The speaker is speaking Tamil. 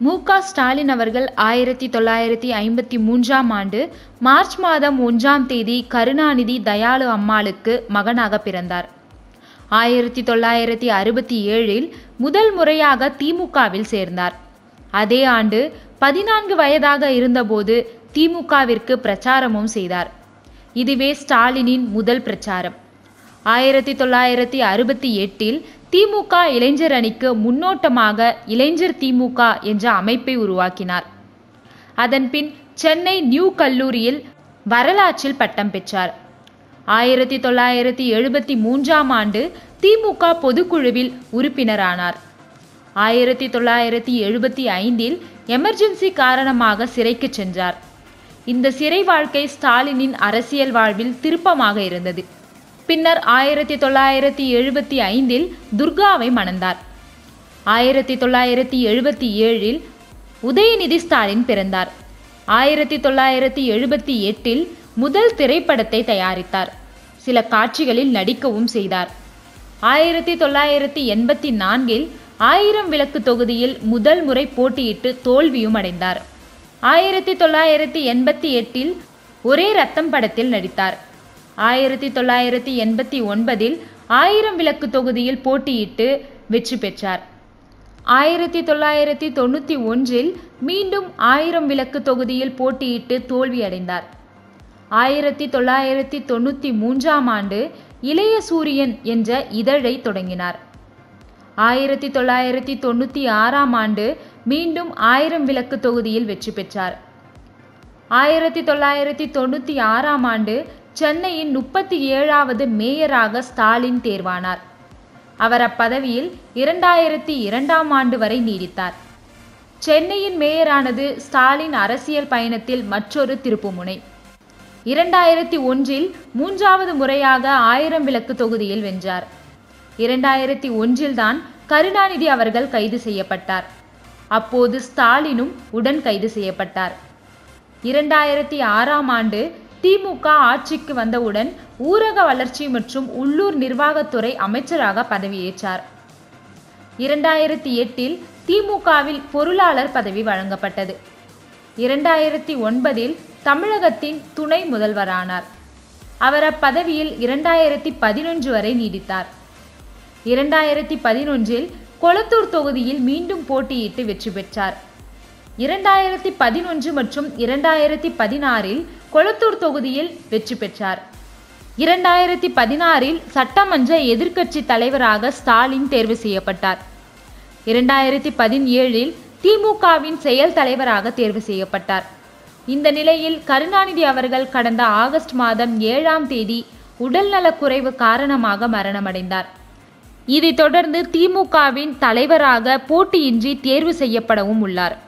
மு க ஸ்டாலின் அவர்கள் ஆயிரத்தி தொள்ளாயிரத்தி ஐம்பத்தி மூன்றாம் ஆண்டு மார்ச் மாதம் ஒன்றாம் தேதி கருணாநிதி தயாளு அம்மாளுக்கு மகனாக பிறந்தார். ஆயிரத்தி தொள்ளாயிரத்தி அறுபத்தி ஏழில் முதல் முறையாக திமுகவில் சேர்ந்தார். அதே ஆண்டு பதினான்கு வயதாக இருந்தபோது திமுகவிற்கு பிரச்சாரமும் செய்தார். இதுவே ஸ்டாலினின் முதல் பிரச்சாரம். ஆயிரத்தி தொள்ளாயிரத்தி அறுபத்தி எட்டில் திமுக இளைஞர் அணிக்கு முன்னோட்டமாக இளைஞர் திமுக என்ற அமைப்பை உருவாக்கினார். அதன்பின் சென்னை நியூ கல்லூரியில் வரலாற்றில் பட்டம் பெற்றார். ஆயிரத்தி தொள்ளாயிரத்தி எழுபத்தி மூன்றாம் ஆண்டு திமுக பொதுக்குழுவில் உறுப்பினரானார். ஆயிரத்தி தொள்ளாயிரத்தி எழுபத்தி ஐந்தில் எமர்ஜென்சி காரணமாக சிறைக்கு சென்றார். இந்த சிறை வாழ்க்கை ஸ்டாலினின் அரசியல் வாழ்வில் திருப்பமாக இருந்தது. பின்னர் ஆயிரத்தி தொள்ளாயிரத்தி எழுபத்தி ஐந்தில் துர்காவை மணந்தார். ஆயிரத்தி தொள்ளாயிரத்தி எழுபத்தி ஏழில் உதயநிதி ஸ்டாலின் பிறந்தார். ஆயிரத்தி தொள்ளாயிரத்தி எழுபத்தி எட்டில் முதல் திரைப்படத்தை தயாரித்தார். சில காட்சிகளில் நடிக்கவும் செய்தார். ஆயிரத்தி தொள்ளாயிரத்தி எண்பத்தி நான்கில் ஆயிரம் விளக்கு தொகுதியில் முதல் முறை போட்டியிட்டு தோல்வியும் அடைந்தார். ஆயிரத்தி தொள்ளாயிரத்தி எண்பத்தி எட்டில் ஒரே ரத்தம் படத்தில் நடித்தார். ஆயிரத்தி தொள்ளாயிரத்தி எண்பத்தி ஒன்பதில் ஆயிரம் விளக்கு தொகுதியில் போட்டியிட்டு வெற்றி பெற்றார். ஆயிரத்தி தொள்ளாயிரத்தி தொண்ணூற்றி ஒன்றில் மீண்டும் ஆயிரம் விளக்கு தொகுதியில் போட்டியிட்டு தோல்வியடைந்தார். ஆயிரத்தி தொள்ளாயிரத்தி தொண்ணூற்றி மூன்றாம் ஆண்டு இளைய சூரியன் என்ற இதழை தொடங்கினார். ஆயிரத்தி தொள்ளாயிரத்தி தொண்ணூற்றி ஆறாம் ஆண்டு மீண்டும் ஆயிரம் விளக்கு தொகுதியில் வெற்றி பெற்றார். ஆயிரத்தி தொள்ளாயிரத்தி தொண்ணூற்றி ஆறாம் ஆண்டு சென்னையின் முப்பத்தி ஏழாவது மேயராக ஸ்டாலின் தேர்வானார். அவர் அப்பதவியில் இரண்டாயிரத்தி இரண்டாம் ஆண்டு வரை நீடித்தார். சென்னையின் மேயரானது ஸ்டாலின் அரசியல் பயணத்தில் மற்றொரு திருப்புமுனை. இரண்டாயிரத்தி ஒன்றில் மூன்றாவது முறையாக ஆயிரம் விளக்கு தொகுதியில் வென்றார். இரண்டாயிரத்தி ஒன்றில்தான் கருணாநிதி அவர்கள் கைது செய்யப்பட்டார். அப்போது ஸ்டாலினும் உடன் கைது செய்யப்பட்டார். இரண்டாயிரத்தி ஆறாம் ஆண்டு திமுக ஆட்சிக்கு வந்தவுடன் ஊரக வளர்ச்சி மற்றும் உள்ளூர் நிர்வாகத்துறை அமைச்சராக பதவியேற்றார். இரண்டாயிரத்தி எட்டில் திமுகவில் பொருளாளர் பதவி வழங்கப்பட்டது. இரண்டாயிரத்தி ஒன்பதில் தமிழகத்தின் துணை முதல்வரானார். அவர் அப்பதவியில் இரண்டாயிரத்தி பதினொன்று வரை நீடித்தார். இரண்டாயிரத்தி பதினொன்றில் கொளத்தூர் தொகுதியில் மீண்டும் போட்டியிட்டு வெற்றி பெற்றார். இரண்டாயிரத்தி பதினொன்று மற்றும் இரண்டாயிரத்தி பதினாறில் கொளத்தூர் தொகுதியில் வெற்றி பெற்றார். இரண்டாயிரத்தி பதினாறில் சட்டமன்ற எதிர்க்கட்சி தலைவராக ஸ்டாலின் தேர்வு செய்யப்பட்டார். இரண்டாயிரத்தி பதினேழில் திமுகவின் செயல் தலைவராக தேர்வு செய்யப்பட்டார். இந்த நிலையில் கருணாநிதி அவர்கள் கடந்த ஆகஸ்ட் மாதம் ஏழாம் தேதி உடல்நலக்குறைவு காரணமாக மரணமடைந்தார். இதைத் தொடர்ந்து திமுகவின் தலைவராக போட்டியின்றி தேர்வு செய்யப்படவும் உள்ளார்.